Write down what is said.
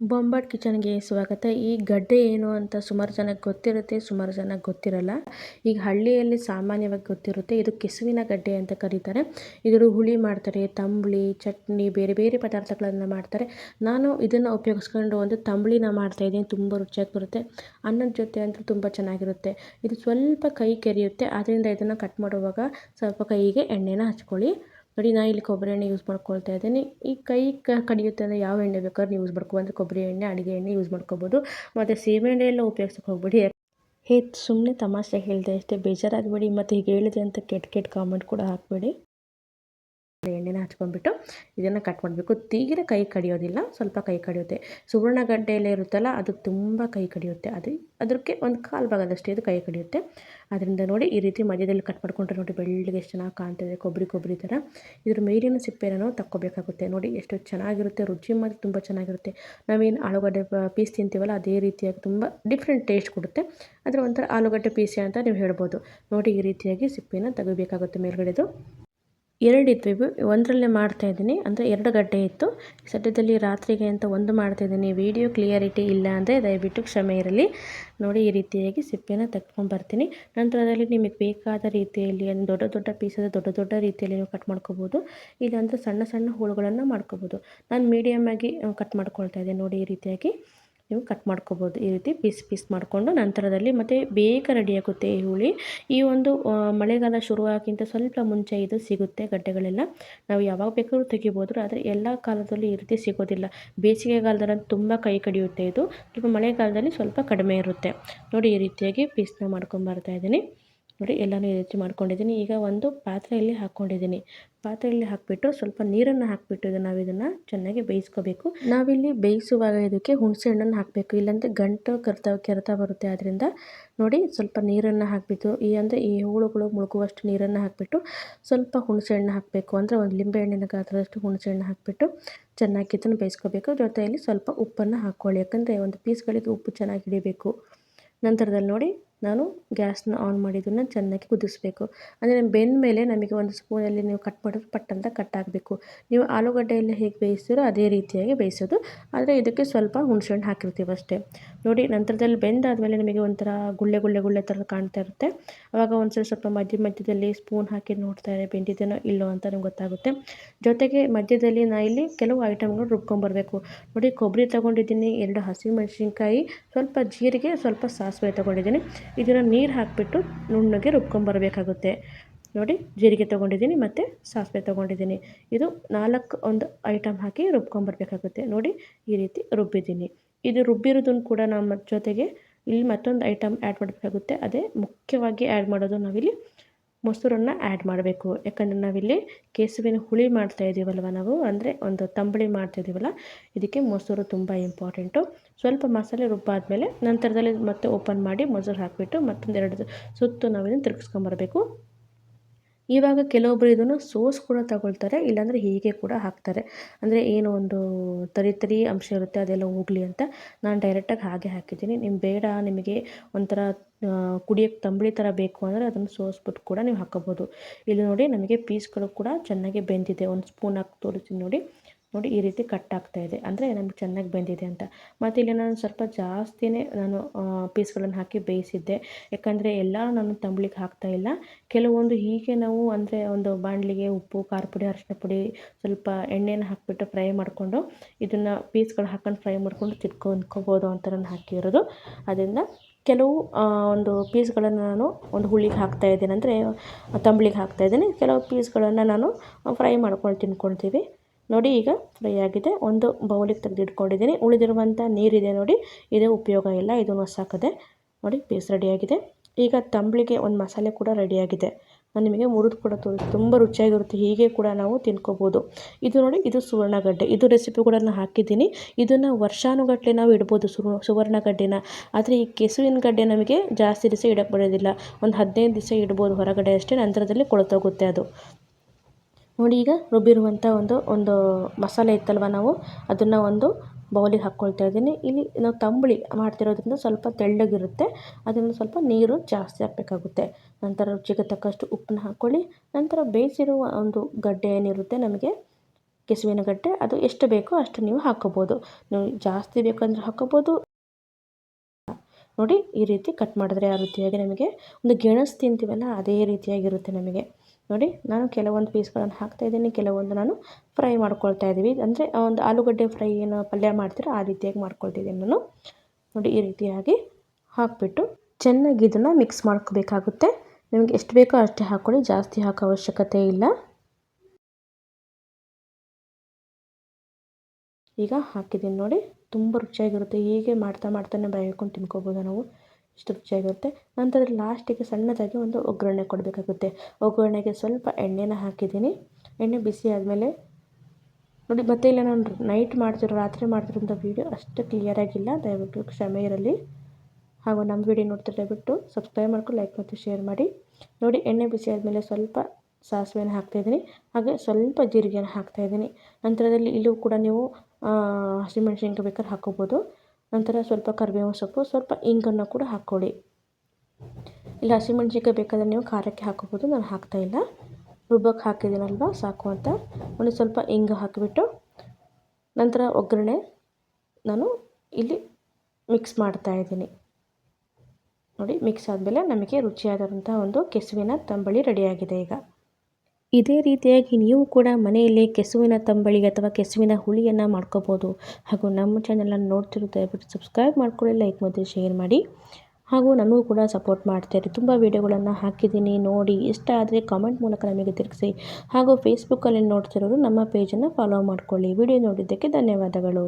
ಬೊಂಬಾಟ್ ಕಿಚನ್ಗೆ ಸ್ವಾಗತ. ಈ ಗಡ್ಡೆ ಏನು ಅಂತ ಸುಮಾರು ಜನಕ್ಕೆ ಗೊತ್ತಿರುತ್ತೆ, ಸುಮಾರು ಜನಕ್ಕೆ ಗೊತ್ತಿರಲ್ಲ. ಈಗ ಹಳ್ಳಿಯಲ್ಲಿ ಸಾಮಾನ್ಯವಾಗಿ ಗೊತ್ತಿರುತ್ತೆ, ಇದು ಕೆಸುವಿನ ಗಡ್ಡೆ ಅಂತ ಕರೀತಾರೆ. ಇದರ ಹುಳಿ ಮಾಡ್ತಾರೆ, ತಂಬುಳಿ, ಚಟ್ನಿ, ಬೇರೆ ಬೇರೆ ಪದಾರ್ಥಗಳನ್ನು ಮಾಡ್ತಾರೆ. ನಾನು ಇದನ್ನು ಉಪಯೋಗಿಸ್ಕೊಂಡು ಒಂದು ತಂಬುಳಿನ ಮಾಡ್ತಾಯಿದ್ದೀನಿ ತುಂಬ ರುಚಿಯಾಗಿ ಬರುತ್ತೆ. ಅನ್ನದ ಜೊತೆ ಅಂತೂ ತುಂಬ ಚೆನ್ನಾಗಿರುತ್ತೆ. ಇದು ಸ್ವಲ್ಪ ಕೈ ಕೆರೆಯುತ್ತೆ ಆದ್ದರಿಂದ ಇದನ್ನು ಕಟ್ ಮಾಡುವಾಗ ಸ್ವಲ್ಪ ಕೈಗೆ ಎಣ್ಣೆನ ಹಚ್ಕೊಳ್ಳಿ. ನೋಡಿ ನಾನು ಇಲ್ಲಿ ಕೊಬ್ಬರಿ ಎಣ್ಣೆ ಯೂಸ್ ಮಾಡ್ಕೊಳ್ತಾ ಇದ್ದೀನಿ. ಈ ಕೈ ಕಡಿಯುತ್ತೆ ಅಂದರೆ ಯಾವ ಎಣ್ಣೆ ಬೇಕಾದ್ರೂ ಯೂಸ್ ಮಾಡ್ಕೊ ಅಂದರೆ ಕೊಬ್ಬರಿ ಎಣ್ಣೆ, ಅಡುಗೆ ಎಣ್ಣೆ ಯೂಸ್ ಮಾಡ್ಕೋಬೋದು. ಮತ್ತು ಸೀಮೆ ಎಣ್ಣೆ ಎಲ್ಲ ಉಪಯೋಗಿಸೋಕೆ ಹೋಗ್ಬಿಡಿ. ಹೇ ಸುಮ್ಮನೆ ತಮಾಷೆ ಹೇಳಿದೆ ಅಷ್ಟೇ, ಬೇಜಾರಾಗಬೇಡಿ. ಮತ್ತು ಹೀಗೆ ಹೇಳಿದೆ ಅಂತ ಕೆಟ್ಟ ಕೆಟ್ಟ ಕಾಮೆಂಟ್ ಕೂಡ ಹಾಕಬೇಡಿ. ಎಣ್ಣೆನ ಹಚ್ಕೊಂಡ್ಬಿಟ್ಟು ಇದನ್ನು ಕಟ್ ಮಾಡಬೇಕು. ತೀಗಿನ ಕೈ ಕಡಿಯೋದಿಲ್ಲ, ಸ್ವಲ್ಪ ಕೈ ಕಡಿಯುತ್ತೆ. ಸುವರ್ಣ ಗಡ್ಡೆಯಲ್ಲೇ ಇರುತ್ತಲ್ಲ, ಅದು ತುಂಬ ಕೈ ಕಡಿಯುತ್ತೆ. ಅದು ಅದಕ್ಕೆ ಒಂದು ಕಾಲು ಭಾಗದಷ್ಟೇ ಇದು ಕೈ ಕಡಿಯುತ್ತೆ. ಅದರಿಂದ ನೋಡಿ ಈ ರೀತಿ ಮಧ್ಯದಲ್ಲಿ ಕಟ್ ಮಾಡ್ಕೊಂಡ್ರೆ ನೋಡಿ ಬೆಳ್ಳಿಗೆ ಎಷ್ಟು ಚೆನ್ನಾಗಿ ಕಾಣ್ತಿದೆ, ಕೊಬ್ಬರಿ ಕೊಬ್ಬರಿ ಥರ ಇದ್ರ ಮೇಲಿನ ಸಿಪ್ಪೆನ ನಾವು ತಕ್ಕೋಬೇಕಾಗುತ್ತೆ. ನೋಡಿ ಎಷ್ಟು ಚೆನ್ನಾಗಿರುತ್ತೆ, ರುಚಿ ಮಾತ್ರ ತುಂಬ ಚೆನ್ನಾಗಿರುತ್ತೆ. ನಾವೇನು ಆಲೂಗಡ್ಡೆ ಪೀಸ್ ತಿಂತೀವಲ್ಲ, ಅದೇ ರೀತಿಯಾಗಿ ತುಂಬ ಡಿಫ್ರೆಂಟ್ ಟೇಸ್ಟ್ ಕೊಡುತ್ತೆ. ಅದರ ಒಂಥರ ಆಲೂಗಡ್ಡೆ ಪೀಸೆ ಅಂತ ನೀವು ಹೇಳ್ಬೋದು. ನೋಡಿ ಈ ರೀತಿಯಾಗಿ ಸಿಪ್ಪೆನ ತೆಗಿಬೇಕಾಗುತ್ತೆ ಮೇಲ್ಗಡೆದು. ಎರಡು ಇವು ಒಂದರಲ್ಲೇ ಮಾಡ್ತಾಯಿದ್ದೀನಿ ಅಂದರೆ ಎರಡು ಗಡ್ಡೆ ಇತ್ತು. ಸದ್ಯದಲ್ಲಿ ರಾತ್ರಿಗೆ ಅಂತ ಒಂದು ಮಾಡ್ತಾಯಿದ್ದೀನಿ ವಿಡಿಯೋ ಕ್ಲಿಯರಿಟಿ ಇಲ್ಲ ಅಂದರೆ ದಯವಿಟ್ಟು ಕ್ಷಮೆ ಇರಲಿ. ನೋಡಿ, ಈ ರೀತಿಯಾಗಿ ಸಿಪ್ಪೆನ ತೆಕ್ಕೊಂಬರ್ತೀನಿ ಬರ್ತೀನಿ. ನಂತರದಲ್ಲಿ ನಿಮಗೆ ಬೇಕಾದ ರೀತಿಯಲ್ಲಿ ದೊಡ್ಡ ದೊಡ್ಡ ಪೀಸದ ದೊಡ್ಡ ದೊಡ್ಡ ರೀತಿಯಲ್ಲಿ ನೀವು ಕಟ್ ಮಾಡ್ಕೋಬೋದು. ಇಲ್ಲಾಂದರೆ ಸಣ್ಣ ಸಣ್ಣ ಹೋಳುಗಳನ್ನು ಮಾಡ್ಕೋಬೋದು. ನಾನು ಮೀಡಿಯಮ್ ಆಗಿ ಕಟ್ ಮಾಡ್ಕೊಳ್ತಾ ಇದ್ದೀನಿ. ನೋಡಿ, ಈ ರೀತಿಯಾಗಿ. ನೀವು ಕಟ್ ಮಾಡ್ಕೋಬೋದು. ಈ ರೀತಿ ಪೀಸ್ ಪೀಸ್ ಮಾಡಿಕೊಂಡು ನಂತರದಲ್ಲಿ ಮತ್ತು ಬೇಗ ರೆಡಿಯಾಗುತ್ತೆ ಈ ಹುಳಿ. ಈ ಒಂದು ಮಳೆಗಾಲ ಶುರುವಾಗಿಂತ ಸ್ವಲ್ಪ ಮುಂಚೆ ಇದು ಸಿಗುತ್ತೆ ಗಡ್ಡೆಗಳೆಲ್ಲ. ನಾವು ಯಾವಾಗ ಬೇಕಾದ್ರೂ ತೆಗಿಬೋದು, ಆದರೆ ಎಲ್ಲ ಕಾಲದಲ್ಲೂ ಈ ರೀತಿ ಸಿಗೋದಿಲ್ಲ. ಬೇಸಿಗೆಗಾಲದಲ್ಲಿ ತುಂಬ ಕೈ ಕಡಿಯುತ್ತೆ ಇದು. ಸ್ವಲ್ಪ ಮಳೆಗಾಲದಲ್ಲಿ ಸ್ವಲ್ಪ ಕಡಿಮೆ ಇರುತ್ತೆ. ನೋಡಿ ಈ ರೀತಿಯಾಗಿ ಪೀಸ್ನ ಮಾಡ್ಕೊಂಬರ್ತಾ ಇದ್ದೀನಿ. ನೋಡಿ, ಎಲ್ಲನೂ ರೀತಿ ಮಾಡ್ಕೊಂಡಿದ್ದೀನಿ. ಈಗ ಒಂದು ಪಾತ್ರೆಯಲ್ಲಿ ಹಾಕ್ಕೊಂಡಿದ್ದೀನಿ ಪಾತ್ರೆಯಲ್ಲಿ ಹಾಕಿಬಿಟ್ಟು ಸ್ವಲ್ಪ ನೀರನ್ನು ಹಾಕಿಬಿಟ್ಟು ನಾವು ಇದನ್ನು ಚೆನ್ನಾಗಿ ಬೇಯಿಸ್ಕೋಬೇಕು. ನಾವಿಲ್ಲಿ ಬೇಯಿಸುವಾಗ ಇದಕ್ಕೆ ಹುಣಸೆ ಹಣ್ಣನ್ನು ಹಾಕಬೇಕು. ಇಲ್ಲಾಂದರೆ ಗಂಟು ಕರ್ತ, ಕೆರೆತ ಬರುತ್ತೆ ಆದ್ದರಿಂದ ನೋಡಿ, ಸ್ವಲ್ಪ ನೀರನ್ನು ಹಾಕಿಬಿಟ್ಟು, ಈ ಅಂದರೆ ಈ ಹೂಳುಗಳು ಮುಳುಗುವಷ್ಟು ನೀರನ್ನು ಹಾಕಿಬಿಟ್ಟು ಸ್ವಲ್ಪ ಹುಣಸೆ ಹಣ್ಣು ಹಾಕಬೇಕು. ಅಂದರೆ ಒಂದು ಲಿಂಬೆ ಹಣ್ಣಿನ ಗಾತ್ರದಷ್ಟು ಹುಣಸೆ ಹಣ್ಣು ಹಾಕಿಬಿಟ್ಟು ಚೆನ್ನಾಗಿ ಇದನ್ನು ಬೇಯಿಸ್ಕೋಬೇಕು. ಜೊತೆಯಲ್ಲಿ ಸ್ವಲ್ಪ ಉಪ್ಪನ್ನು ಹಾಕ್ಕೊಳ್ಳಿ ಯಾಕಂದರೆ ಒಂದು ಪೀಸ್ಗಳಿಗೆ ಉಪ್ಪು ಚೆನ್ನಾಗಿ ಹಿಡಿಬೇಕು. ನಂತರದಲ್ಲಿ ನೋಡಿ ನಾನು ಗ್ಯಾಸ್ನ ಆನ್ ಮಾಡಿ ಇದನ್ನು ಚೆನ್ನಾಗಿ ಕುದಿಸ್ಬೇಕು. ಅಂದರೆ ಬೆಂದ ಮೇಲೆ ನಮಗೆ ಒಂದು ಸ್ಪೂನಲ್ಲಿ ನೀವು ಕಟ್ ಮಾಡಿದ್ರೆ ಪಟ್ ಅಂತ ಕಟ್ ಆಗಬೇಕು. ನೀವು ಆಲೂಗಡ್ಡೆಯಲ್ಲಿ ಹೇಗೆ ಬೇಯಿಸ್ತೀರೋ ಅದೇ ರೀತಿಯಾಗಿ ಬೇಯಿಸೋದು. ಆದರೆ ಇದಕ್ಕೆ ಸ್ವಲ್ಪ ಹುಣಸೆಹಣ್ಣು ಹಾಕಿರ್ತೀವಿ ಅಷ್ಟೇ. ನೋಡಿ, ನಂತರದಲ್ಲಿ ಬೆಂದಾದಮೇಲೆ ನಿಮಗೆ ಒಂಥರ ಗುಳ್ಳೆ ಗುಳ್ಳೆ ಗುಳ್ಳೆ ಥರ ಕಾಣ್ತಾ ಇರುತ್ತೆ. ಆವಾಗ ಒಂದ್ಸಲ ಸ್ವಲ್ಪ ಮಧ್ಯ ಮಧ್ಯದಲ್ಲಿ ಸ್ಪೂನ್ ಹಾಕಿ ನೋಡ್ತಾರೆ ಬೆಂದಿದ್ದೇನೋ ಇಲ್ಲೋ ಅಂತ ನಿಮ್ಗೆ ಗೊತ್ತಾಗುತ್ತೆ. ಜೊತೆಗೆ ಮಧ್ಯದಲ್ಲಿ ನಾ ಇಲ್ಲಿ ಕೆಲವು ಐಟಮ್ಗಳು ರುಬ್ಕೊಂಬರ್ಬೇಕು ನೋಡಿ, ಕೊಬ್ಬರಿ ತೊಗೊಂಡಿದ್ದೀನಿ, ಎರಡು ಹಸಿಮೆಣಸಿನ್ಕಾಯಿ, ಸ್ವಲ್ಪ ಜೀರಿಗೆ, ಸ್ವಲ್ಪ ಸಾಸಿವೆ ತೊಗೊಂಡಿದ್ದೀನಿ. ಇದನ್ನು ನೀರು ಹಾಕಿಬಿಟ್ಟು ನುಣ್ಣಗೆ ರುಬ್ಕೊಂಬರಬೇಕಾಗುತ್ತೆ ನೋಡಿ, ಜೀರಿಗೆ ತೊಗೊಂಡಿದ್ದೀನಿ ಮತ್ತು ಸಾಸಿವೆ ತೊಗೊಂಡಿದ್ದೀನಿ ಇದು ನಾಲ್ಕು ಒಂದು ಐಟಮ್ ಹಾಕಿ ರುಬ್ಕೊಂಬರ್ಬೇಕಾಗುತ್ತೆ ನೋಡಿ, ಈ ರೀತಿ ರುಬ್ಬಿದ್ದೀನಿ ಇದು ರುಬ್ಬಿರೋದನ್ನು ಕೂಡ ನಮ್ಮ ಜೊತೆಗೆ ಇಲ್ಲಿ ಮತ್ತೊಂದು ಐಟಮ್ ಆ್ಯಡ್ ಮಾಡಬೇಕಾಗುತ್ತೆ. ಅದೇ ಮುಖ್ಯವಾಗಿ ಆ್ಯಡ್ ಮಾಡೋದು ನಾವಿಲ್ಲಿ ಮೊಸರನ್ನು ಆ್ಯಡ್ ಮಾಡಬೇಕು. ಯಾಕಂದರೆ ನಾವಿಲ್ಲಿ ಕೇಸುವಿನ ಹುಳಿ ಮಾಡ್ತಾ ಇದ್ದೀವಲ್ವ ನಾವು? ಅಂದರೆ ಒಂದು ತಂಬಳಿ ಮಾಡ್ತಾ ಇದ್ದೀವಲ್ಲ ಇದಕ್ಕೆ ಮೊಸರು ತುಂಬ ಇಂಪಾರ್ಟೆಂಟು ಸ್ವಲ್ಪ ಮಸಾಲೆ ರುಬ್ಬಾದಮೇಲೆ ನಂತರದಲ್ಲಿ ಮತ್ತೆ ಓಪನ್ ಮಾಡಿ ಮೊಸರು ಹಾಕಿಬಿಟ್ಟು ಮತ್ತೊಂದು ಎರಡು ಸುತ್ತು ನಾವು ಇದನ್ನು ತಿರುಗಿಸ್ಕೊಂಬರ್ಬೇಕು. ಇವಾಗ ಕೆಲವೊಬ್ಬರು ಇದನ್ನು ಸೋಸ್ ಕೂಡ ತಗೊಳ್ತಾರೆ, ಇಲ್ಲಾಂದರೆ ಹೀಗೆ ಕೂಡ ಹಾಕ್ತಾರೆ. ಅಂದರೆ ಏನು ಒಂದು ತರಿ ತರಿ ಅಂಶ ಇರುತ್ತೆ, ಅದೆಲ್ಲ ಹೋಗಲಿ ಅಂತ ನಾನು ಡೈರೆಕ್ಟಾಗಿ ಹಾಗೆ ಹಾಕಿದ್ದೀನಿ. ನಿಮ್ಗೆ ಬೇಡ, ನಿಮಗೆ ಒಂಥರ ಕುಡಿಯೋಕ್ಕೆ ತಂಬಳಿ ಥರ ಬೇಕು ಅಂದರೆ ಅದನ್ನು ಸೋಸ್ಬಿಟ್ಟು ಕೂಡ ನೀವು ಹಾಕೋಬೋದು ಇಲ್ಲಿ ನೋಡಿ ನಮಗೆ ಪೀಸ್ಗಳು ಕೂಡ ಚೆನ್ನಾಗಿ ಬೆಂದಿದೆ. ಒಂದು ಸ್ಪೂನ್ ಹಾಕಿ ತೋರಿಸ್ತೀನಿ ನೋಡಿ. ನೋಡಿ ಈ ರೀತಿ ಕಟ್ ಆಗ್ತಾ ಇದೆ. ಅಂದರೆ ನಮಗೆ ಚೆನ್ನಾಗಿ ಬೆಂದಿದೆ ಅಂತ. ಮತ್ತು ಇಲ್ಲಿ ನಾನು ಸ್ವಲ್ಪ ಜಾಸ್ತಿನೇ ನಾನು ಪೀಸ್ಗಳನ್ನು ಹಾಕಿ ಬೇಯಿಸಿದ್ದೆ. ಯಾಕಂದರೆ ಎಲ್ಲ ನಾನು ತಂಬ್ಳಿಗೆ ಹಾಕ್ತಾ ಇಲ್ಲ. ಕೆಲವೊಂದು ಹೀಗೆ ನಾವು ಅಂದರೆ ಒಂದು ಬಾಣಲಿಗೆ ಉಪ್ಪು, ಖಾರ ಪುಡಿ ಅರಿಶಿನ ಪುಡಿ ಸ್ವಲ್ಪ ಎಣ್ಣೆನ ಹಾಕಿಬಿಟ್ಟು ಫ್ರೈ ಮಾಡಿಕೊಂಡು ಇದನ್ನು ಪೀಸ್ಗಳು ಹಾಕೊಂಡು ಫ್ರೈ ಮಾಡಿಕೊಂಡು ತಿರ್ಕೊಂಡ್ಕೋಬೋದು ಅಂತ ನಾನು ಹಾಕಿರೋದು. ಅದರಿಂದ ಕೆಲವು ಒಂದು ಪೀಸ್ಗಳನ್ನು ನಾನು ಒಂದು ಹುಳಿಗೆ ಹಾಕ್ತಾ ಇದ್ದೇನೆ. ಅಂದರೆ ತಂಬ್ಳಿಗೆ ಹಾಕ್ತಾ ಇದ್ದೀನಿ. ಕೆಲವು ಪೀಸ್ಗಳನ್ನು ನಾನು ಫ್ರೈ ಮಾಡ್ಕೊಂಡು ತಿನ್ಕೊಳ್ತೀವಿ. ನೋಡಿ ಈಗ ಫ್ರೈ ಆಗಿದೆ. ಒಂದು ಬೌಲಿಗೆ ತೆಗೆದಿಟ್ಕೊಂಡಿದ್ದೀನಿ. ಉಳಿದಿರುವಂಥ ನೀರಿದೆ ನೋಡಿ. ಇದೇ ಉಪಯೋಗ ಇಲ್ಲ. ಇದನ್ನು ಸಾಕದೆ ನೋಡಿ ಪೀಸ್ ರೆಡಿಯಾಗಿದೆ ಈಗ ತಂಬಳಿಗೆ ಒಂದು ಮಸಾಲೆ ಕೂಡ ರೆಡಿಯಾಗಿದೆ ನಾನು ನಿಮಗೆ ಮುರಿದು ಕೂಡ ತೋರಿಸಿ, ತುಂಬ ರುಚಿಯಾಗಿರುತ್ತೆ. ಹೀಗೆ ಕೂಡ ನಾವು ತಿನ್ಕೋಬೋದು. ಇದು ನೋಡಿ, ಇದು ಸುವರ್ಣಗಡ್ಡೆ. ಇದು ರೆಸಿಪಿ ಕೂಡ ನಾನು ಹಾಕಿದ್ದೀನಿ. ಇದನ್ನು ವರ್ಷಾನುಗಟ್ಟಲೆ ನಾವು ಇಡ್ಬೋದು ಸುವ ಸುವರ್ಣಗಡ್ಡೆನ. ಆದರೆ ಈ ಕೆಸುವಿನ ಗಡ್ಡೆ ನಮಗೆ ಜಾಸ್ತಿ ದಿವಸ ಇಡಕ್ಕೆ ಬರೋದಿಲ್ಲ. ಒಂದು ಹದಿನೈದು ದಿವಸ ಇಡ್ಬೋದು ಹೊರಗಡೆ ಅಷ್ಟೇ. ನಂತರದಲ್ಲಿ ಕೊಳತೋಗುತ್ತೆ ಅದು. ನೋಡಿ ಈಗ ರುಬ್ಬಿರುವಂಥ ಒಂದು ಒಂದು ಮಸಾಲೆ ಇತ್ತಲ್ವ ನಾವು? ಅದನ್ನು ಒಂದು ಬೌಲಿಗೆ ಹಾಕ್ಕೊಳ್ತಾ ಇದ್ದೀನಿ. ಇಲ್ಲಿ ನಾವು ತಂಬುಳಿ ಮಾಡ್ತಿರೋದ್ರಿಂದ ಸ್ವಲ್ಪ ತೆಳ್ಳಗಿರುತ್ತೆ. ಅದನ್ನು ಸ್ವಲ್ಪ ನೀರು ಜಾಸ್ತಿ ಹಾಕಬೇಕಾಗುತ್ತೆ. ನಂತರ ರುಚಿಗೆ ತಕ್ಕಷ್ಟು ಉಪ್ಪನ್ನ ಹಾಕ್ಕೊಳ್ಳಿ. ನಂತರ ಬೇಯಿಸಿರುವ ಒಂದು ಗಡ್ಡೆ ಏನಿರುತ್ತೆ ನಮಗೆ? ಕೆಸುವಿನ ಗಡ್ಡೆ. ಅದು ಎಷ್ಟು ಬೇಕೋ ಅಷ್ಟು ನೀವು ಹಾಕೋಬೋದು ನೀವು ಜಾಸ್ತಿ ಬೇಕಂದ್ರೆ ಹಾಕೋಬೋದು ನೋಡಿ ಈ ರೀತಿ ಕಟ್ ಮಾಡಿದ್ರೆ ಆ ರೀತಿಯಾಗಿ ನಮಗೆ ಒಂದು ಗೆಣಸು ತಿಂತೀವಲ್ಲ, ಅದೇ ರೀತಿಯಾಗಿರುತ್ತೆ ನಮಗೆ. ನೋಡಿ, ನಾನು ಕೆಲವೊಂದು ಪೀಸ್ಗಳನ್ನು ಹಾಕ್ತಾಯಿದ್ದೀನಿ ಕೆಲವೊಂದು ನಾನು ಫ್ರೈ ಮಾಡ್ಕೊಳ್ತಾ ಇದ್ದೀವಿ. ಅಂದರೆ ಒಂದು ಆಲೂಗಡ್ಡೆ ಫ್ರೈ ಏನು ಪಲ್ಯ ಮಾಡ್ತೀರೋ ಆ ರೀತಿಯಾಗಿ ಮಾಡ್ಕೊಳ್ತಿದ್ದೀನಿ ನಾನು. ನೋಡಿ, ಈ ರೀತಿಯಾಗಿ ಹಾಕಿಬಿಟ್ಟು ಚೆನ್ನಾಗಿ ಇದನ್ನು ಮಿಕ್ಸ್ ಮಾಡ್ಕೋಬೇಕಾಗುತ್ತೆ. ನಿಮಗೆ ಎಷ್ಟು ಬೇಕೋ ಅಷ್ಟೇ ಹಾಕ್ಕೊಳ್ಳಿ ಜಾಸ್ತಿ ಹಾಕೋ ಅವಶ್ಯಕತೆ ಇಲ್ಲ. ಈಗ ಹಾಕಿದ್ದೀನಿ ನೋಡಿ, ತುಂಬ ರುಚಿಯಾಗಿರುತ್ತೆ. ಹೀಗೆ ಮಾಡ್ತಾ ಮಾಡ್ತಾನೆ ಬಾಯ್ಕೊಂಡು ತಿನ್ಕೋಬೋದು ನಾವು. ಇಷ್ಟು ರುಚಿಯಾಗಿರುತ್ತೆ ನಂತರ ಲಾಸ್ಟಿಗೆ ಸಣ್ಣದಾಗಿ ಒಂದು ಒಗ್ಗರಣೆ ಕೊಡಬೇಕಾಗುತ್ತೆ. ಒಗ್ಗರಣೆಗೆ ಸ್ವಲ್ಪ ಎಣ್ಣೆನ ಹಾಕಿದ್ದೀನಿ. ಎಣ್ಣೆ ಬಿಸಿ ಆದಮೇಲೆ ನೋಡಿ, ಮತ್ತೆ ಇಲ್ಲ, ನಾನು ನೈಟ್ ಮಾಡ್ತಿರೋ, ರಾತ್ರಿ ಮಾಡ್ತಿರೋಂಥ ವೀಡಿಯೋ ಅಷ್ಟು ಕ್ಲಿಯರಾಗಿಲ್ಲ ದಯವಿಟ್ಟು ಕ್ಷಮೆ ಇರಲಿ. ಹಾಗೂ ನಮ್ಮ ವಿಡಿಯೋ ನೋಡ್ತಾ ದಯವಿಟ್ಟು ಸಬ್ಸ್ಕ್ರೈಬ್ ಮಾಡ್ಕೊಂಡು ಲೈಕ್ ಮತ್ತು ಶೇರ್ ಮಾಡಿ. ನೋಡಿ, ಎಣ್ಣೆ ಬಿಸಿ ಆದಮೇಲೆ ಸ್ವಲ್ಪ ಸಾಸಿವೆನ ಹಾಕ್ತಾಯಿದ್ದೀನಿ ಹಾಗೆ ಸ್ವಲ್ಪ ಜೀರಿಗೆನ ಹಾಕ್ತಾಯಿದ್ದೀನಿ ನಂತರದಲ್ಲಿ ಇಲ್ಲೂ ಕೂಡ ನೀವು ಹಸಿಮೆಣ್ಸಿನ್ಕಾಯಿ ಬೇಕಾದ್ರೆ ಹಾಕ್ಕೋಬೋದು ನಂತರ ಸ್ವಲ್ಪ ಕರಿಬೇವು ಸೊಪ್ಪು, ಸ್ವಲ್ಪ ಇಂಗನ್ನು ಕೂಡ ಹಾಕ್ಕೊಳ್ಳಿ. ಇಲ್ಲ ಹಸಿಮೆಣ್ಸಿನ್ಕಾಯಿ ಬೇಕಾದರೆ ನೀವು ಖಾರಕ್ಕೆ ಹಾಕೋಬೋದು ನಾನು ಹಾಕ್ತಾಯಿಲ್ಲ ರುಬ್ಬಕ್ಕೆ ಹಾಕಿದ್ದೀನಲ್ವ, ಸಾಕು ಅಂತ. ಒಂದು ಸ್ವಲ್ಪ ಇಂಗು ಹಾಕಿಬಿಟ್ಟು ನಂತರ ಒಗ್ಗರಣೆ ನಾನು ಇಲ್ಲಿ ಮಿಕ್ಸ್ ಮಾಡ್ತಾ ಇದ್ದೀನಿ. ನೋಡಿ ಮಿಕ್ಸ್ ಆದಮೇಲೆ ನಮಗೆ ರುಚಿಯಾದಂಥ ಒಂದು ಕೆಸುವಿನ ತಂಬಳಿ ರೆಡಿಯಾಗಿದೆ ಈಗ. ಇದೇ ರೀತಿಯಾಗಿ ನೀವು ಕೂಡ ಮನೆಯಲ್ಲೇ ಕೆಸುವಿನ ತಂಬಳಿ ಅಥವಾ ಕೆಸುವಿನ ಹುಳಿಯನ್ನು ಮಾಡ್ಕೋಬೋದು. ಹಾಗೂ ನಮ್ಮ ಚಾನಲನ್ನು ನೋಡ್ತಿರೋ ದಯವಿಟ್ಟು ಸಬ್ಸ್ಕ್ರೈಬ್ ಮಾಡ್ಕೊಳ್ಳಿ ಲೈಕ್ ಮತ್ತು ಶೇರ್ ಮಾಡಿ. ಹಾಗೂ ನಮಗೂ ಕೂಡ ಸಪೋರ್ಟ್ ಮಾಡ್ತಾಯಿರಿ ತುಂಬ ವೀಡಿಯೋಗಳನ್ನು ಹಾಕಿದ್ದೀನಿ. ನೋಡಿ, ಇಷ್ಟ ಆದರೆ ಕಾಮೆಂಟ್ ಮೂಲಕ ನಮಗೆ ತಿರುಗಿಸಿ. ಹಾಗೂ ಫೇಸ್ಬುಕ್ಕಲ್ಲಿ ನೋಡ್ತಿರೋರು ನಮ್ಮ ಪೇಜನ್ನು ಫಾಲೋ ಮಾಡಿಕೊಳ್ಳಿ. ವಿಡಿಯೋ ನೋಡಿದ್ದಕ್ಕೆ ಧನ್ಯವಾದಗಳು.